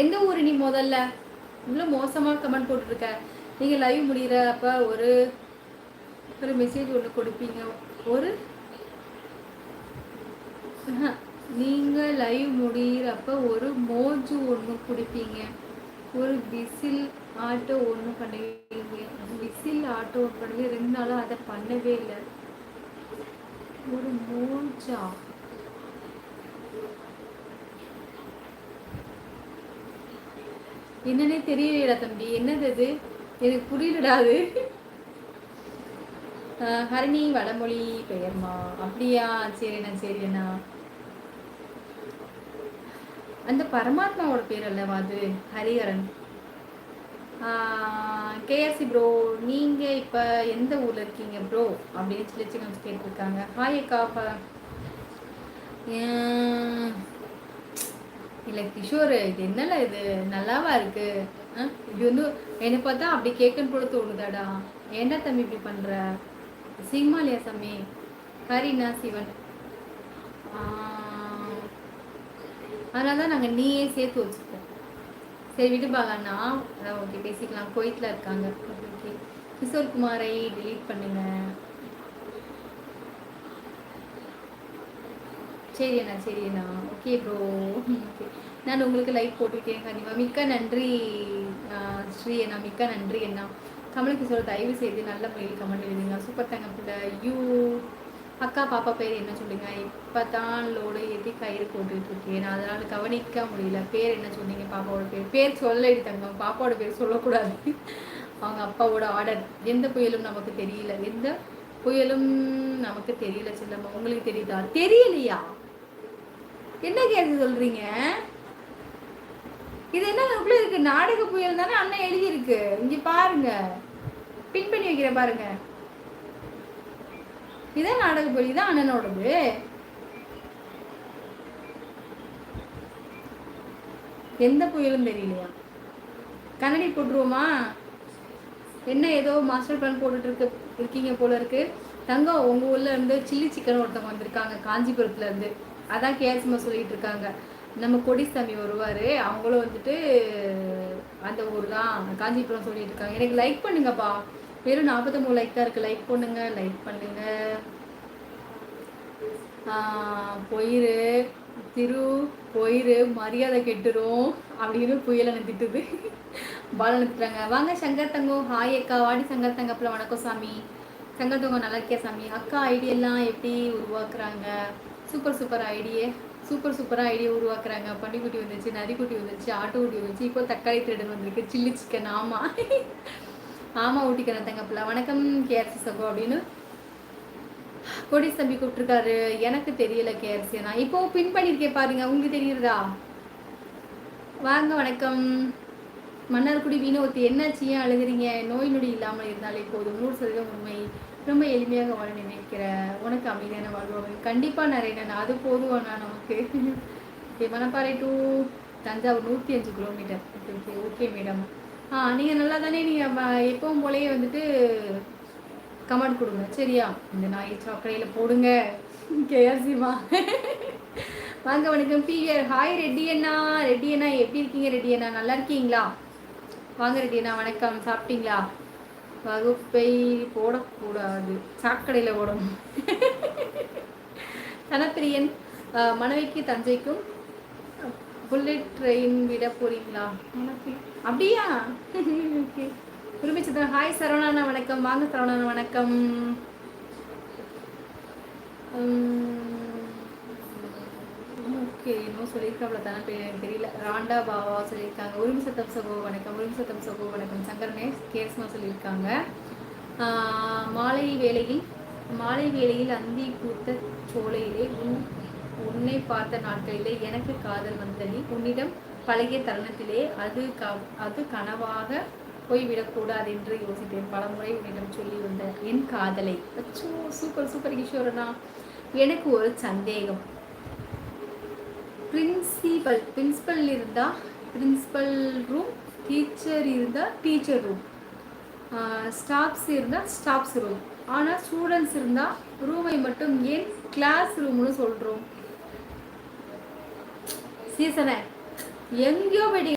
எந்த ஊர் நீ முதல்ல? இவ்வளோ மோசமாக கமெண்ட் போட்டுருக்க நீங்கள் லைவ் முடிகிற அப்போ ஒரு ஒரு மெசேஜ் ஒன்று கொடுப்பீங்க. ஒரு? நீங்கள் லைவ் முடிகிறப்ப ஒரு மோஜு ஒன்று கொடுப்பீங்க. ஒரு விசில் ஆட்டோ ஒன்று பண்ணுவீங்க. விசில் ஆட்டோ ஒன்று பண்ணுவீங்க. ரெண்டு நாளாக அதை பண்ணவே இல்லை. ஒரு மோஜா என்னன்னே தெரியலையடா தம்பி. என்னது அது? எனக்கு புரியலடா அது. ஹரிணி வடமொழி பெயர்மா. அப்படியா? சரிண்ணா சரிண்ணா அந்த பரமாத்மாவோட பேர் அல்லவா அது? ஹரிஹரன். கேஎஸ்சி ப்ரோ நீங்கள் இப்போ எந்த ஊரில் இருக்கீங்க ப்ரோ அப்படின்னு சொல்லி சிக்கன் கேட்டிருக்காங்க. ஹாய் அக்கா. இல்லை கிஷோர் இது என்னல இது? நல்லாவா இருக்கு? இது வந்து என்னை பார்த்தா அப்படி கேட்கன்னு கூட தோணுதாடா. ஏண்டா தம்பி இப்படி பண்ணுற சிங்மாலியா சாமி? கரீனா சிவன். அதனால தான் நாங்கள் நீயே சேர்த்து வச்சுப்போம். சரி விடு பாலாண்ணா அதான் ஓகே பேசிக்கலாம். கோயத்தில் இருக்காங்க. Okay okay. கிஷோர் குமாரை டிலீட் பண்ணுங்க. சரி அண்ணா சரி அண்ணா. ஓகே ப்ரோ ஓகே நான் உங்களுக்கு லைக் போட்டிருக்கேன் கண்டிப்பாக மிக்க நன்றி ஸ்ரீ அண்ணா. மிக்க நன்றி அண்ணா. கமலுக்கு சொல்ல தயவு செய்து நல்ல முறையில் கமெண்ட் எழுதுங்க. சூப்பர் தங்க பிள்ளை. யூ அக்கா பாப்பா பேர் என்ன சொல்லுங்க? இப்போ தான் லோடு ஏற்றி கயிறு போட்டுட்டு இருக்கேன். அதனால் கவனிக்க முடியல. பேர் என்ன சொன்னீங்க? பாப்பாவோட பேர்? பேர் சொல்லடி தங்கம். பாப்பாவோட பேர் சொல்லக்கூடாது. அவங்க அப்பாவோட ஆர்டர் எந்த புயலும் நமக்கு தெரியல. எந்த புயலும் நமக்கு தெரியல செல்லம்மா. உங்களுக்கு தெரியுதா? தெரியலையா? என்ன கேள்வி சொல்றீங்க? இது என்ன நமக்குள்ள இருக்கு? நாடக புயல் தானே அண்ணன் எழுதியிருக்கு. இங்க பாருங்க. பின் பண்ணி வைக்கிற பாருங்க. இதான் நாடக புயல் இதான் அண்ணனோடது. எந்த புயலும் தெரியலையா? கண்ணடி போட்டுருவோமா? என்ன ஏதோ மாஸ்டர் பிளான் போட்டுட்டு இருக்கு இருக்கீங்க போல இருக்கு. தங்கம் உங்க ஊர்ல இருந்து சில்லி சிக்கன் ஒருத்தவங்க வந்திருக்காங்க காஞ்சிபுரத்துல இருந்து. அதான் கேஎஸ்மா சொல்லிட்டு இருக்காங்க. நம்ம கொடிசாமி வருவார். அவங்களும் வந்துட்டு அந்த ஊர் தான் காஞ்சிபுரம் சொல்லிட்டு இருக்காங்க. எனக்கு லைக் பண்ணுங்கப்பா. வெறும் நாற்பத்தொம்பது லைக் தான் இருக்குது லைக் பண்ணுங்க லைக் பண்ணுங்க. பொயிரு திரு பொயிரு மரியாதை கெட்டுரும் அப்படின்னு புயல் திட்டுது பாலன் திட்டுறாங்க வாங்க சங்கர் தங்கம். ஹாய் அக்கா. வாடி சங்கர் தங்கப்பில் வணக்கம் சாமி. சங்கர் தங்கம் நல்லா இருக்கே சாமி? அக்கா ஐடியெல்லாம் எப்படி உருவாக்குறாங்க? சூப்பர் சூப்பர் ஐடியே சூப்பர் சூப்பராக ஐடியா உருவாக்குறாங்க. பன்னிக்குட்டி வந்துச்சு நரிக்குட்டி வந்துச்சு ஆட்டுக்குட்டி வந்துச்சு இப்போ தக்காளி திருடன் வந்திருக்கு சில்லி சிக்கன் ஆமாம் ஆமாம் ஊட்டிக்கிறேன் தங்கப்பில்ல வணக்கம் கேஆர்சி சகோ அப்படின்னு கொடி தம்பி கூப்பிட்டுருக்காரு. எனக்கு தெரியல கேஆர்சி நான் இப்போ பின் பண்ணியிருக்கேன் பாருங்க. உங்களுக்கு தெரியுறதா வாங்க வணக்கம். மன்னார்குடி வினோத் என்னாச்சு? ஏன் அழுகுறீங்க? நோய் நொடி இல்லாமல் இருந்தாலே போதும். நூறு சதவீதம் உண்மை. ரொம்ப எளிமையாக வாழ நினைக்கிற உனக்கு அமைதியான வாழ்வாங்க கண்டிப்பாக நிறைய அது போதுவானா நமக்கு. ஓகே மணப்பாறை டூ தஞ்சாவூர் நூற்றி அஞ்சு kilometre okay okay okay madam ஆ நீங்கள் நல்லா தானே நீங்கள் எப்பவும் போலயே வந்துட்டு கமெண்ட் கொடுங்க. சரியா? இந்த நாய் சாக்கடையில் போடுங்க. கேஆர்சிமா வாங்க வணக்கம். பிவிஆர் ஹாய் ரெட்டி அண்ணா. ரெட்டி அண்ணா எப்படி இருக்கீங்க? ரெட்டி அண்ணா நல்லா இருக்கீங்களா? வாங்க ரெட்டி அண்ணா வணக்கம். சாப்பிட்டீங்களா? வகுப்பை போடக்கூடாது சாக்கடையில் ஓடும் தனப்பிரியன் மனைவிக்கு தஞ்சைக்கும் புல்லட் ட்ரெயின் விட போறீங்களா? அப்படியா? குருமிச்சந்திரன் ஹாய் சரவணாண்ணா வணக்கம். வாங்க சரவணாண்ணா வணக்கம். ஓகே இன்னும் சொல்லியிருக்காப்ல தானே எனக்கு தெரியல. ராண்டா பாவா சொல்லியிருக்காங்க. உரிமை சத்தம் சகோ வணக்கம் உரிமை சத்தம் சகோ வணக்கம். சங்கரனே கேஸ்மா சொல்லியிருக்காங்க. மாலை வேளையில் மாலை வேளையில் அந்தி கூத்த சோலையிலே உன் உன்னை பார்த்த நாட்களிலே எனக்கு காதல் வந்தனி. உன்னிடம் பழகிய தருணத்திலே அது க அது கனவாக போய்விடக்கூடாது என்று யோசித்தேன். பலமுறை உன்னிடம் சொல்லி வந்த என் காதலை. அச்சோ சூப்பர் சூப்பர் கிஷோரனா. எனக்கு ஒரு சந்தேகம். பிரின்சிபல் பிரின்சிபல் இருந்தால் பிரின்சிபல் ரூம் டீச்சர் இருந்தால் டீச்சர் ரூம் ஸ்டாஃப்ஸ் இருந்தால் ஸ்டாஃப்ஸ் ரூம் ஆனால் ஸ்டூடெண்ட்ஸ் இருந்தால் ரூமை மட்டும் ஏன் கிளாஸ் ரூம்னு சொல்கிறோம் சீசனை எங்கேயோ போயிட்டு